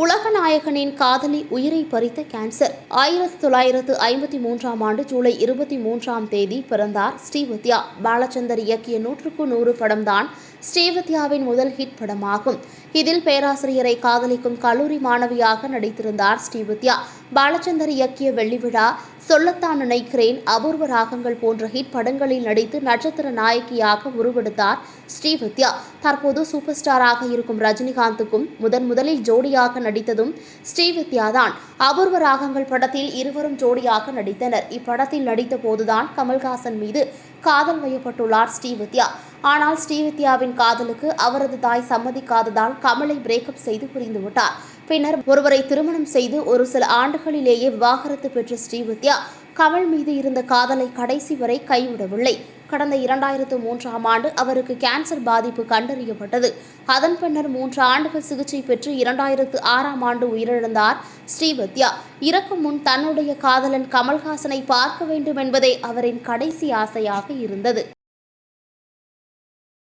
உலகநாயகனின் காதலி உயிரை பறித்த கேன்சர் ஆயிரத்தி தொள்ளாயிரத்து ஐம்பத்தி மூன்றாம் ஆண்டு ஜூலை இருபத்தி மூன்றாம் தேதி பிறந்தார் ஸ்ரீவித்யா. பாலச்சந்தர் இயக்கிய நூற்றுக்கு நூறு படம்தான் ஸ்ரீவித்யாவின் முதல் ஹிட் படமாகும். இதில் பேராசிரியரை காதலிக்கும் கல்லூரி மாணவியாக நடித்திருந்தார் ஸ்ரீவித்யா. பாலச்சந்தர் இயக்கிய வெள்ளி விழா சொல்லத்தான் நினைக்கிறேன் அபூர்வ ராகங்கள் போன்ற ஹிட் படங்களில் நடித்து நட்சத்திர நாயகியாக உருவெடுத்தார் ஸ்ரீவித்யா. தற்போது சூப்பர் ஸ்டாராக இருக்கும் ரஜினிகாந்துக்கும் முதன் முதலில் ஜோடியாக நடித்ததும் ஸ்ரீவித்யா தான் அபூர்வ ராகங்கள் படத்தில் இருவரும் ஜோடியாக நடித்தனர். இப்படத்தில் நடித்த போதுதான் கமல்ஹாசன் மீது காதல் வயப்பட்டுள்ளார் ஸ்ரீவித்யா. ஆனால் ஸ்ரீவித்யாவின் காதலுக்கு அவரது தாய் சம்மதிக்காததால் கமலை பிரேக்கப் செய்து புரிந்துவிட்டார். பின்னர் ஒருவரை திருமணம் செய்து ஒரு சில ஆண்டுகளிலேயே விவாகரத்து பெற்ற ஸ்ரீவித்யா கமல் மீது இருந்த காதலை கடைசி வரை கைவிடவில்லை. கடந்த இரண்டாயிரத்து மூன்றாம் ஆண்டு அவருக்கு கேன்சர் பாதிப்பு கண்டறியப்பட்டது. அதன் பின்னர் மூன்று ஆண்டுகள் சிகிச்சை பெற்று இரண்டாயிரத்து ஆறாம் ஆண்டு உயிரிழந்தார் ஸ்ரீவத்யா. இறக்கும் முன் தன்னுடைய காதலன் கமல்ஹாசனை பார்க்க வேண்டும் என்பதே அவரின் கடைசி ஆசையாக இருந்தது.